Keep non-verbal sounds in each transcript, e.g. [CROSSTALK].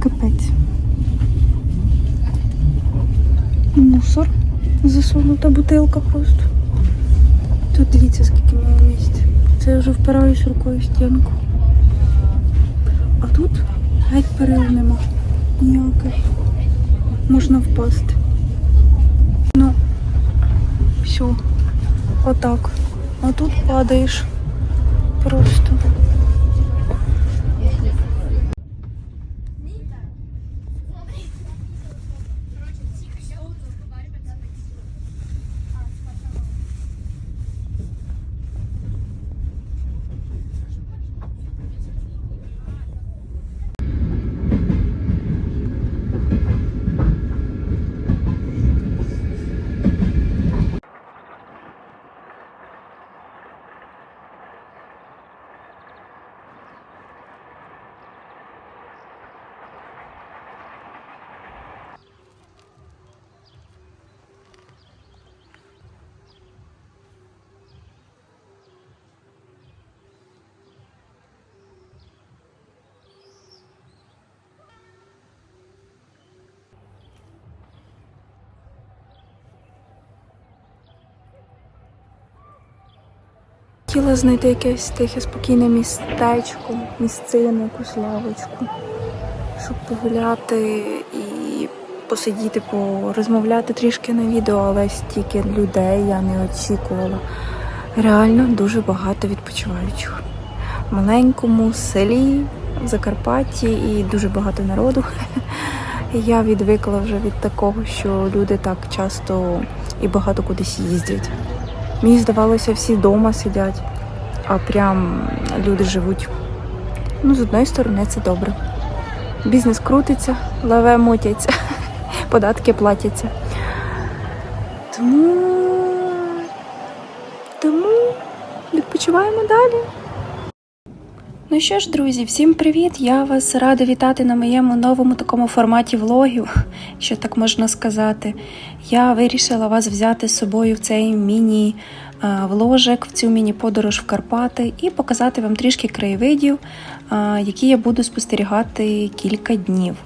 Капець. Мусор. Засунута бутилка просто. Тут дивіться, скільки мало місця. Це я вже впираюсь рукою в стінку. А тут геть перил нема. Ніяких. Можна впасти. Ну, все. Отак. А тут падаєш. Просто. Хотіла знайти якесь тихе спокійне містечко, місцину, якусь лавочку, щоб погуляти і посидіти, порозмовляти трішки на відео, але стільки людей я не очікувала. Реально дуже багато відпочиваючих. В маленькому селі в Закарпатті і дуже багато народу. [LAUGHS] Я відвикла вже від такого, що люди так часто і багато кудись їздять. Мені здавалося, всі вдома сидять, а прям люди живуть. Ну, з одної сторони, це добре. Бізнес крутиться, лаве мутяться, [LAUGHS] податки платяться. Тому, тому відпочиваємо далі. Ну що ж, друзі, всім привіт! Я вас рада вітати на моєму новому такому форматі влогів, що так можна сказати. Я вирішила вас взяти з собою в цей міні е, в цю міні-подорож в Карпати і показати вам трішки краєвидів, е, які я буду спостерігати кілька днів.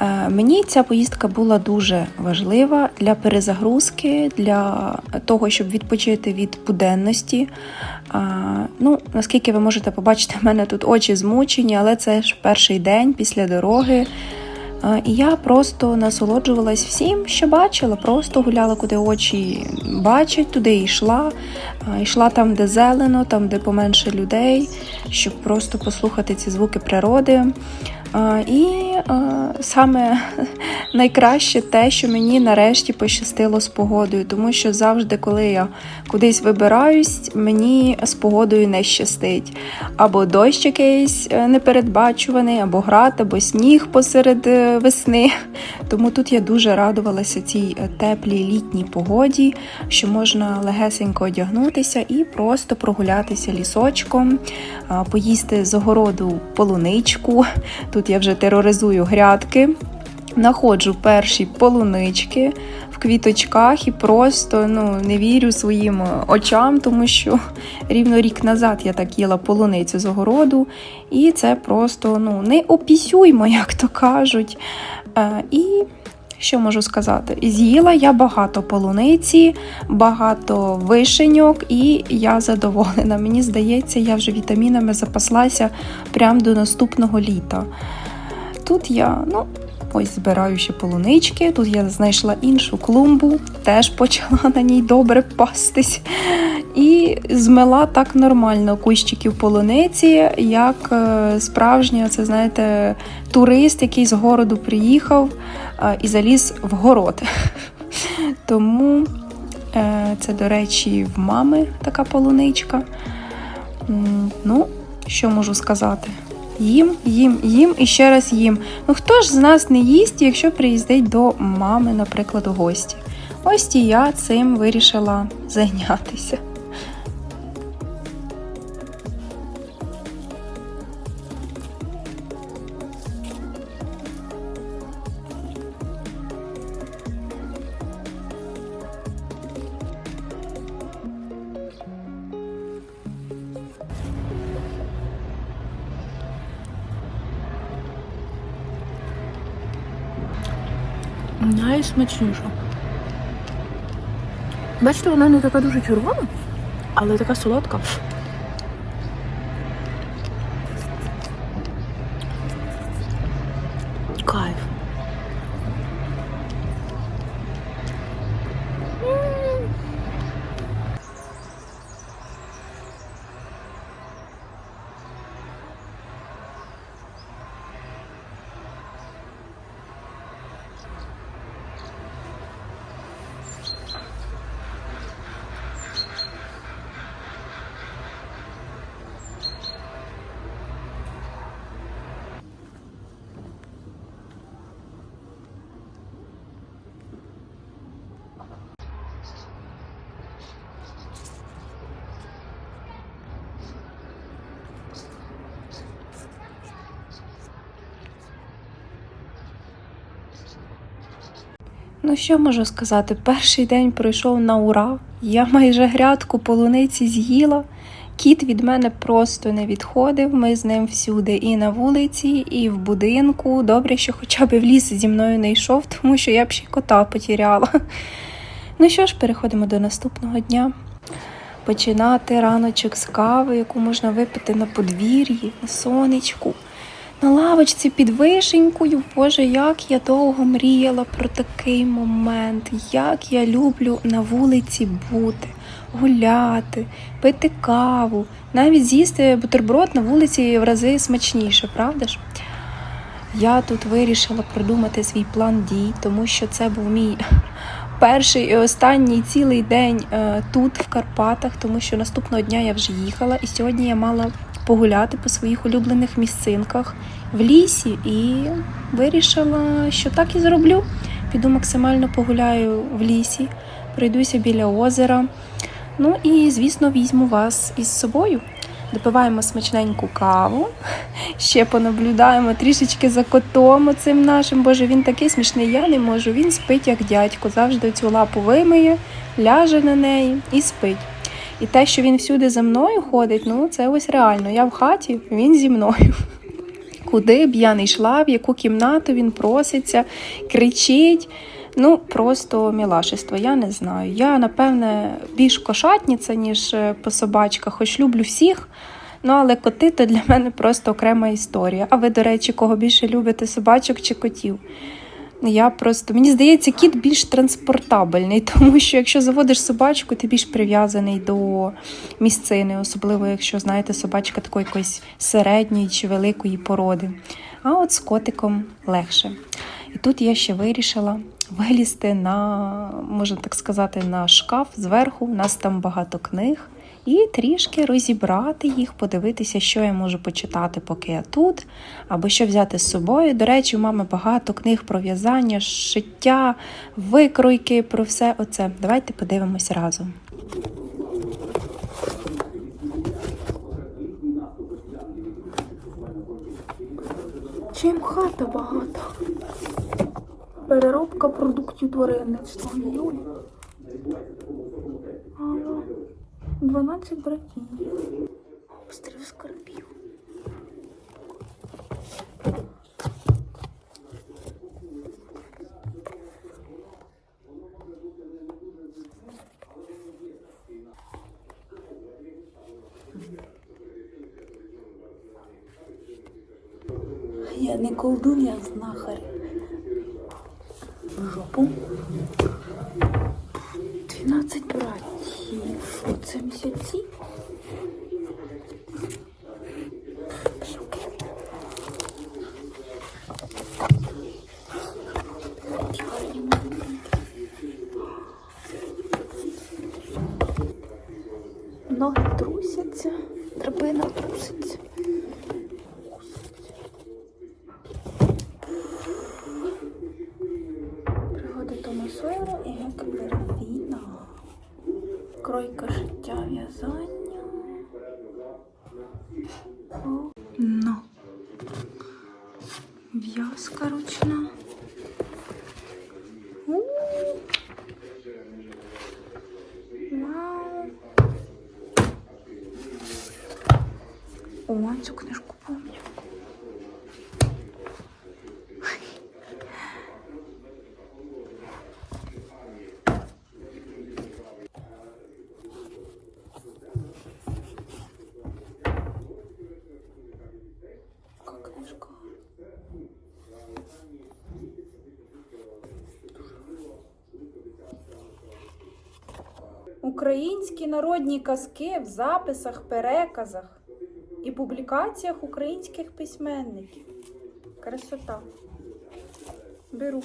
Е, Мені ця поїздка була дуже важлива для перезагрузки, для того, щоб відпочити від буденності. Ну, наскільки ви можете побачити, в мене тут очі змучені, але це ж перший день після дороги. І я просто насолоджувалась всім, що бачила, просто гуляла, куди очі бачать, туди і йшла. Йшла там, де зелено, там, де поменше людей, щоб просто послухати ці звуки природи. І саме [LAUGHS] найкраще те, що мені нарешті пощастило з погодою, тому що завжди, коли я кудись вибираюсь, мені з погодою не щастить. Або дощ якийсь е, непередбачуваний, або град, або сніг посеред е, весни. [LAUGHS] Тому тут я дуже радувалася цій е, теплій літній погоді, що можна легесенько одягнутися і просто прогулятися лісочком, поїсти з огороду полуничку. Тут я вже тероризую грядки. Находжу перші полунички в квіточках і просто ну, не вірю своїм очам, тому що рівно рік назад я так їла полуницю з огороду, і це просто ну, не опісюймо, як то кажуть. І що можу сказати? З'їла я багато полуниці, багато вишеньок, і я задоволена. Мені здається, я вже вітамінами запаслася прямо до наступного літа. Тут я, ну, ось збираю ще полунички. Тут я знайшла іншу клумбу, теж почала на ній добре пастись. І змила так нормально кущиків полуниці, як е, справжня, це знаєте, турист, який з городу приїхав е, і заліз в город. [LAUGHS] Тому е, це, до речі, в мами така полуничка. Ну, що можу сказати? Їм, їм, їм і ще раз їм. Ну хто ж з нас не їсть, якщо приїздить до мами, наприклад, у гості? Ось і я цим вирішила зайнятися. Найсмачніша. Бачите, вона не така дуже червона, але така солодка. Ну що можу сказати? Перший день пройшов на ура. Я майже грядку полуниці з'їла. Кіт від мене просто не відходив. Ми з ним всюди, і на вулиці, і в будинку. Добре, що хоча б в ліс зі мною не йшов, тому що я б ще й кота потеряла. Ну що ж, переходимо до наступного дня. Починати раночок з кави, яку можна випити на подвір'ї, на сонечку, на лавочці під вишенькою. Боже, як я довго мріяла про такий момент, як я люблю на вулиці бути, гуляти, пити каву, навіть з'їсти бутерброд на вулиці в рази смачніше, правда ж? Я тут вирішила продумати свій план дій, тому що це був мій перший і останній цілий день е, тут, в Карпатах, тому що наступного дня я вже їхала, і сьогодні я мала погуляти по своїх улюблених місцинках в лісі і вирішила, що так і зроблю. Піду максимально погуляю в лісі, пройдуся біля озера. Ну і, звісно, візьму вас із собою. Допиваємо смачненьку каву, [LAUGHS] ще понаблюдаємо трішечки за котом оцим нашим. Боже, він такий смішний, я не можу. Він спить як дядько, завжди цю лапу вимиє, ляже на неї і спить. І те, що він всюди за мною ходить, ну це ось реально. Я в хаті, він зі мною. [LAUGHS] Куди б я не йшла, в яку кімнату він проситься, кричить. Ну, просто мілашество, я не знаю. Я, напевне, більш кошатниця, ніж е, по собачках, хоч люблю всіх. Ну, але коти то для мене просто окрема історія. А ви, до речі, кого більше любите собачок чи котів? Я просто мені здається, кіт більш транспортабельний, [LAUGHS] тому що якщо заводиш собачку, ти більш прив'язаний до місцини, особливо якщо знаєте, собачка такої якоїсь середньої чи великої породи. А от з котиком легше. І тут я ще вирішила вилізти на, можна так сказати, на шкаф зверху. У нас там багато книг. І трішки розібрати їх, подивитися, що я можу почитати, поки я тут, або що взяти з собою. До речі, у мами багато книг про в'язання, шиття, викройки, про все оце. Давайте подивимось разом. Чим хата багата? Переробка продуктів тваринництва. 12 братів. Острів скорпів. Я не колдун, я знахар. В жопу. 12 братів. Оце місяці. Ноги В'язка ручна. У. Вау. О, цю книжку помню. Українські народні казки в записах, переказах і публікаціях українських письменників. Красота. Беру.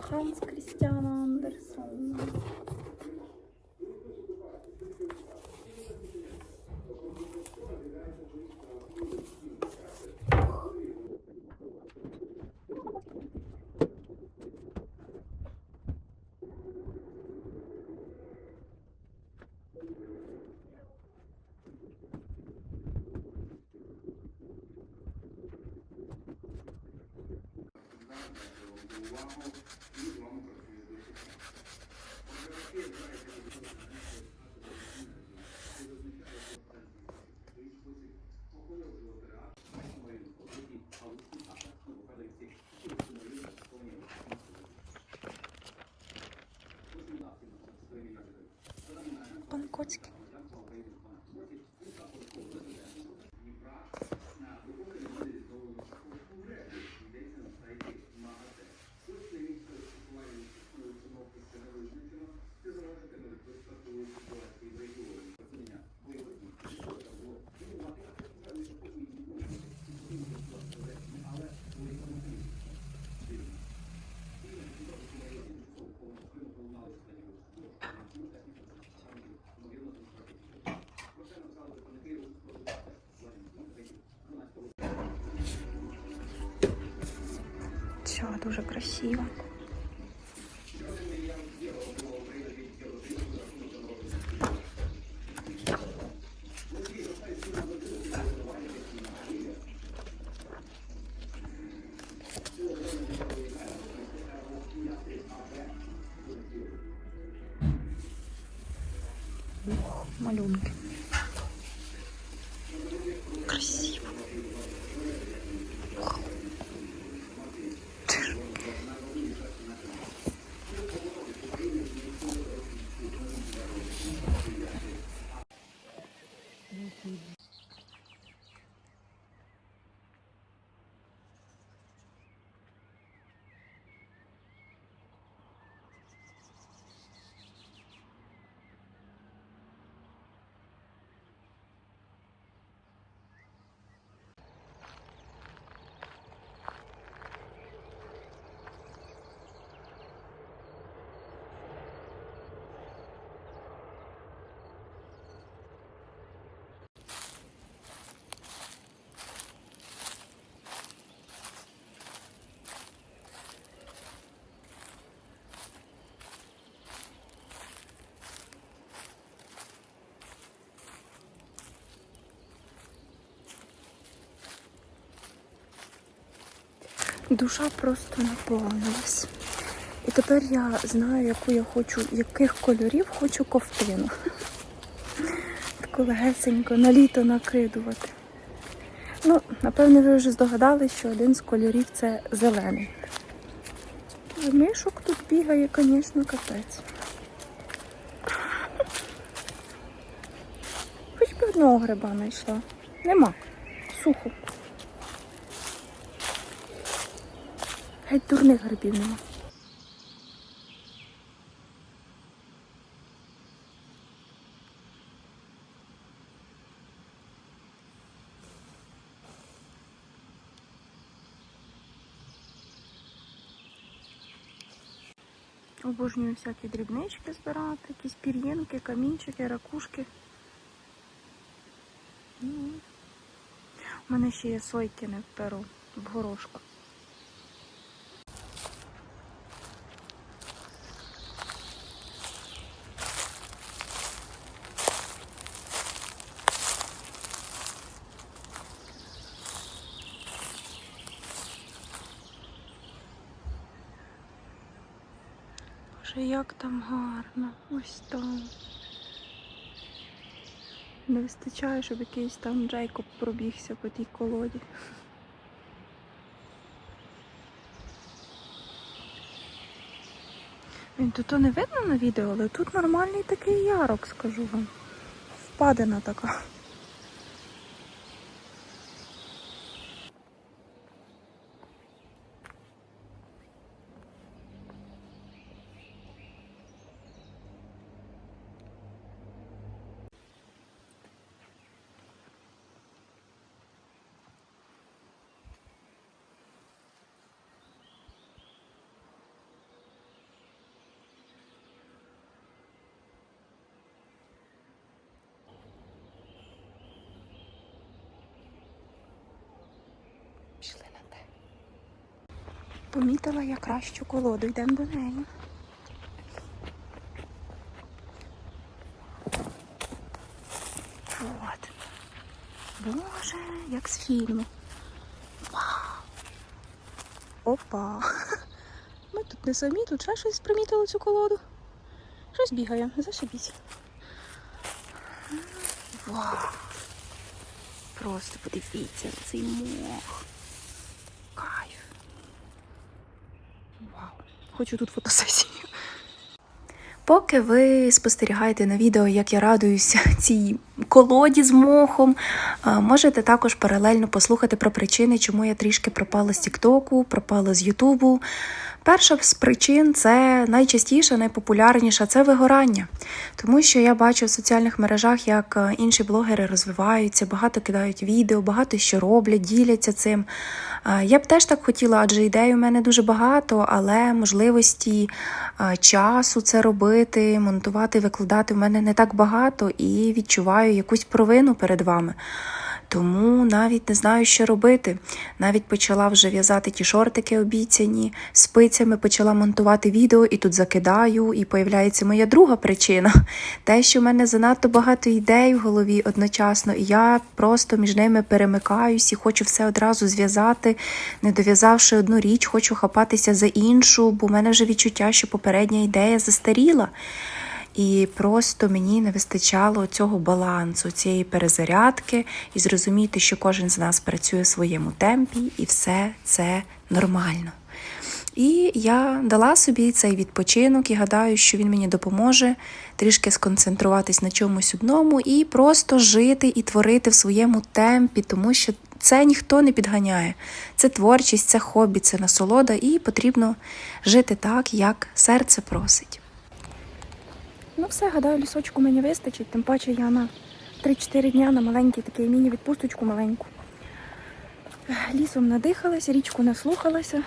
Ханс Крістіан Андерсон. Пан Все дуже красиво. Душа просто наповнилась. І тепер я знаю, яку я хочу, яких кольорів хочу ковтину. [LAUGHS] Таку легесенько на літо накидувати. Ну, напевне, ви вже здогадались, що один з кольорів це зелений. Мишок тут бігає, звісно, капець. Хоч би одного гриба знайшла. Нема. Сухо. Геть дурних грибів нема. Обожнюю всякі дрібнички збирати, якісь пір'їнки, камінчики, ракушки. У мене ще є сойки не в перу, в горошку. Боже, як там гарно. Ось там. Не вистачає, щоб якийсь там Джейкоб пробігся по тій колоді. Він тут не видно на відео, але тут нормальний такий ярок, скажу вам. Впадина така. Помітила я кращу колоду, йдемо до неї. От. Боже, як з фільму. Опа. [LAUGHS] Ми тут не самі, тут ще щось примітили цю колоду. Щось бігає, зашибісь. Вау. Просто подивіться на цей мох. Кайф. Вау. Хочу тут фотосесію. Поки ви спостерігаєте на відео, як я радуюся цій колоді з мохом, можете також паралельно послухати про причини, чому я трішки пропала з Тіктоку, пропала з Ютубу. Перша з причин це найчастіша, найпопулярніша це вигорання. Тому що я бачу в соціальних мережах, як е, інші блогери розвиваються, багато кидають відео, багато що роблять, діляться цим. Я б теж так хотіла, адже ідей у мене дуже багато, але можливості часу це робити, монтувати, викладати в мене не так багато і відчуваю якусь провину перед вами. Тому навіть не знаю, що робити. Навіть почала вже в'язати ті шортики обіцяні, спицями почала монтувати відео, і тут закидаю, і появляється моя друга причина. [LAUGHS] Те, що в мене занадто багато ідей в голові одночасно, і я просто між ними перемикаюсь і хочу все одразу зв'язати, не дов'язавши одну річ, хочу хапатися за іншу, бо в мене вже відчуття, що попередня ідея застаріла. І просто мені не вистачало цього балансу, цієї перезарядки, і зрозуміти, що кожен з нас працює в своєму темпі, і все це нормально. І я дала собі цей відпочинок і гадаю, що він мені допоможе трішки сконцентруватись на чомусь одному і просто жити і творити в своєму темпі, тому що це ніхто не підганяє. Це творчість, це хобі, це насолода, і потрібно жити так, як серце просить. Ну, все, гадаю, лісочку мені вистачить, тим паче я на 3-4 дня на маленький такий міні-відпусточку маленьку. Лісом надихалася, річку наслухалася,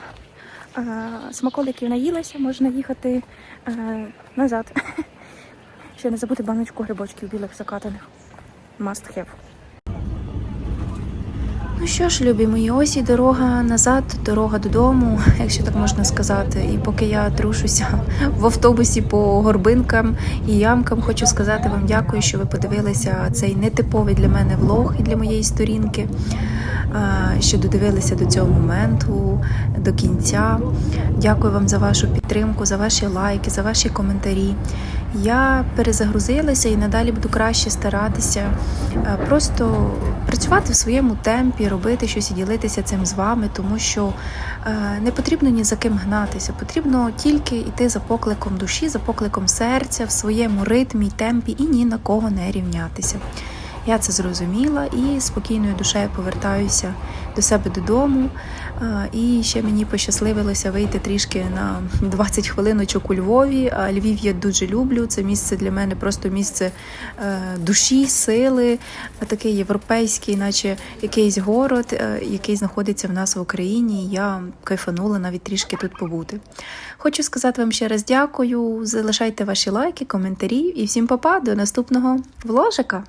смаколиків наїлася, можна їхати назад. [LAUGHS] Ще не забути баночку грибочків білих закатаних. Must have. Ну що ж, любі мої, ось і дорога назад, дорога додому, якщо так можна сказати. І поки я трушуся в автобусі по горбинкам і ямкам, хочу сказати вам дякую, що ви подивилися цей нетиповий для мене влог і для моєї сторінки, що додивилися до цього моменту, до кінця. Дякую вам за вашу підтримку, за ваші лайки, за ваші коментарі. Я перезагрузилася і надалі буду краще старатися е, просто працювати в своєму темпі, робити щось і ділитися цим з вами, тому що е, не потрібно ні за ким гнатися, потрібно тільки йти за покликом душі, за покликом серця в своєму ритмі темпі і ні на кого не рівнятися. Я це зрозуміла і спокійною душею повертаюся до себе додому. І ще мені пощасливилося вийти трішки на 20 хвилиночок у Львові. Львів я дуже люблю. Це місце для мене просто місце е, душі, сили, такий європейський, наче якийсь город, е, який знаходиться в нас в Україні. Я кайфанула навіть трішки тут побути. Хочу сказати вам ще раз дякую. Залишайте ваші лайки, коментарі і всім па-па, до наступного вложика.